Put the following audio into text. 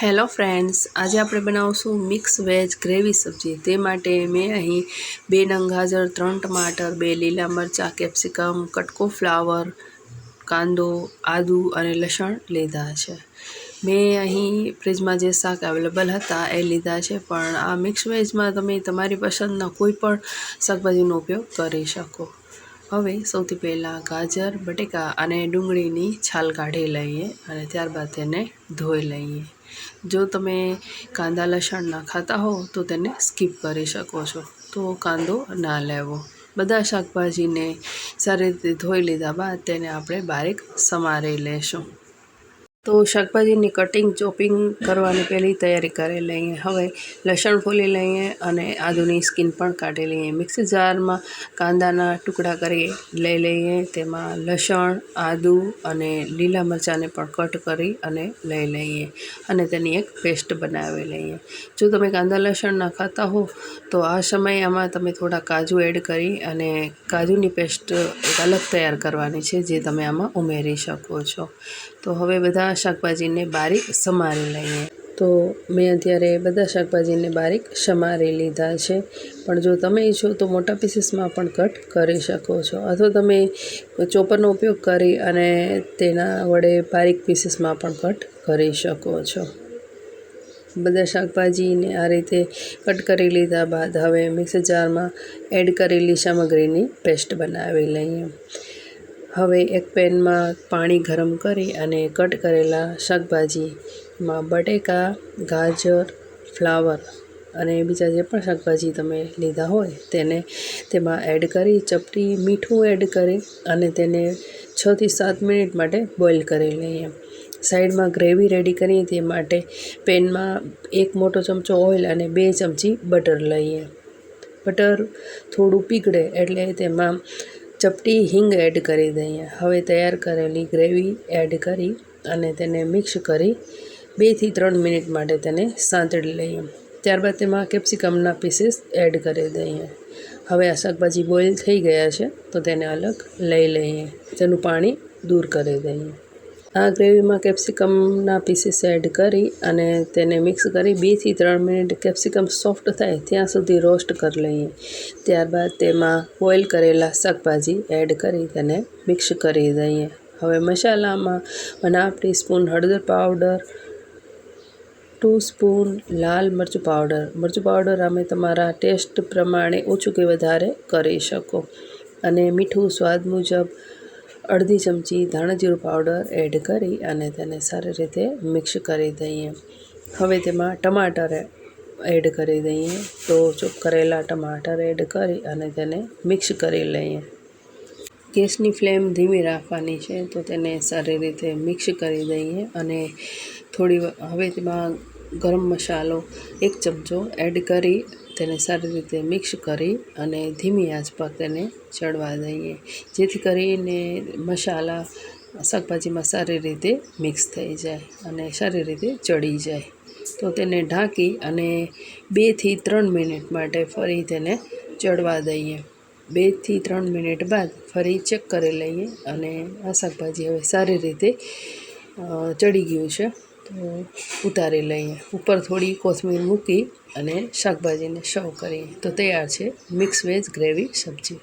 Hello friends, આજે આપણે બનાવશું મિક્સ વેજ ગ્રેવી સબ્જી. તે માટે મેં અહીં બે નંગ ગાજર, ત્રણ ટમાટર, બે લીલા મરચાં, કેપ્સિકમ, કટકો ફ્લાવર, કાંદો, આદુ અને લસણ લીધા છે. મેં અહીં ફ્રીજમાં જે શાક અવેલેબલ હતા એ લીધા છે, પણ આ મિક્સ વેજમાં તમે તમારી પસંદના કોઈ પણ શાકભાજીનો ઉપયોગ કરી શકો. હવે સૌથી પહેલાં ગાજર, બટેકા અને ડુંગળીની છાલ કાઢી લઈએ અને ત્યારબાદ તેને ધોઈ લઈએ. જો તમે કાંદા લસણ ના ખાતા હો, તો તેને સ્કીપ કરી શકો છો. તો કાંદો ના લેવો. બધા શાકભાજીને સારી રીતે ધોઈ લીધા બાદ તેને આપણે બારીક સમારી લેશું. તો શાકભાજીની કટિંગ ચોપિંગ કરવાની પહેલી તૈયારી કરી લઈએ. હવે લસણ ફોલી લઈએ અને આદુની સ્કીન પણ કાઢી લઈએ. મિક્સી જારમાં કાંદાના ટુકડા કરી લઈ લઈએ. તેમાં લસણ, આદુ અને લીલા મરચાંને પણ કટ કરી અને લઈ લઈએ અને તેની એક પેસ્ટ બનાવી લઈએ. જો તમે કાંદા લસણ ના ખાતા હો, તો આ સમયે આમાં તમે થોડા કાજુ એડ કરી અને કાજુની પેસ્ટ એક અલગ તૈયાર કરવાની છે, જે તમે આમાં ઉમેરી શકો છો. તો હવે બધા શાકભાજીને બારીક સમારી લઈએ. તો મેં અત્યારે બધા શાકભાજીને બારીક સમારી લીધા છે. પણ જો તમે ઈચ્છો તો મોટા પીસીસમાં પણ કટ કરી શકો છો. અથવા તમે ચોપરનો ઉપયોગ કરી અને તેના વડે બારીક પીસીસમાં પણ કટ કરી શકો છો. બધા શાકભાજીને આ રીતે કટ કરી લીધા બાદ હવે મિક્સર જારમાં એડ કરેલી સામગ્રીની પેસ્ટ બનાવી લઈએ. હવે એક પેનમાં પાણી ગરમ કરી અને કટ કરેલા શાકભાજીમાં બટેકા, ગાજર, ફ્લાવર અને બીજા જે પણ શાકભાજી તમે લીધા હોય તેને તેમાં એડ કરી, ચપટી મીઠું એડ કરી અને તેને છથી સાત મિનિટ માટે બોઇલ કરી લઈએ. સાઈડમાં ગ્રેવી રેડી કરીએ તે માટે પેનમાં એક મોટો ચમચો ઓઇલ અને બે ચમચી બટર લઈએ. બટર થોડું પીગળે એટલે તેમાં ચપટી હિંગ એડ કરી દઈએ. હવે તૈયાર કરેલી ગ્રેવી એડ કરી અને તેને મિક્સ કરી બેથી ત્રણ મિનિટ માટે તેને સાંતળી લઈએ. ત્યારબાદ તેમાં કેપ્સિકમના પીસીસ એડ કરી દઈએ. હવે આ શાકભાજી બોઇલ થઈ ગયા છે, તો તેને અલગ લઈ લઈએ. તેનું પાણી દૂર કરી દઈએ. આ ગ્રેવીમાં કેપ્સિકમના પીસીસ એડ કરી અને તેને મિક્સ કરી બેથી ત્રણ મિનિટ કેપ્સિકમ સોફ્ટ થાય ત્યાં સુધી રોસ્ટ કરી લઈએ. ત્યારબાદ તેમાં બોઇલ કરેલા શાકભાજી એડ કરી તેને મિક્સ કરી દઈએ. હવે મસાલામાં વન હાફ ટીસ્પૂન હળદર પાવડર, ટુ સ્પૂન લાલ મરચું પાવડર. મરચું પાવડર અમે તમારા ટેસ્ટ પ્રમાણે ઓછું કે વધારે કરી શકો. અને મીઠું સ્વાદ મુજબ અડધી ચમચી ધાણાજીરું પાવડર એડ કરી અને તેને સારી રીતે મિક્સ કરી દઈએ. હવે તેમાં ટમાટર એડ કરી દઈએ. તો ચોપ કરેલા ટમાટર એડ કરી અને તેને મિક્સ કરી લઈએ. ગેસની ફ્લેમ ધીમી રાખવાની છે તો તેને સારી રીતે મિક્સ કરી દઈએ અને થોડી હવે તેમાં ગરમ મસાલો એક ચમચો એડ કરી તેને સારી રીતે મિક્સ કરી અને ધીમી આંચ પર તેને ચડવા દઈએ. જેથી કરીને મસાલા શાકભાજીમાં સારી રીતે મિક્સ થઈ જાય અને સારી રીતે ચડી જાય. તો તેને ઢાંકી અને બેથી ત્રણ મિનિટ માટે ફરી તેને ચડવા દઈએ. બેથી ત્રણ મિનિટ બાદ ફરી ચેક કરી લઈએ અને આ શાકભાજી હવે સારી રીતે ચડી ગયું છે. તો ઉતારી લઈએ ઉપર થોડી કોથમીર મૂકી અને શાકભાજીને સર્વ કરીએ તો તૈયાર છે મિક્સ વેજ ગ્રેવી સબ્જી.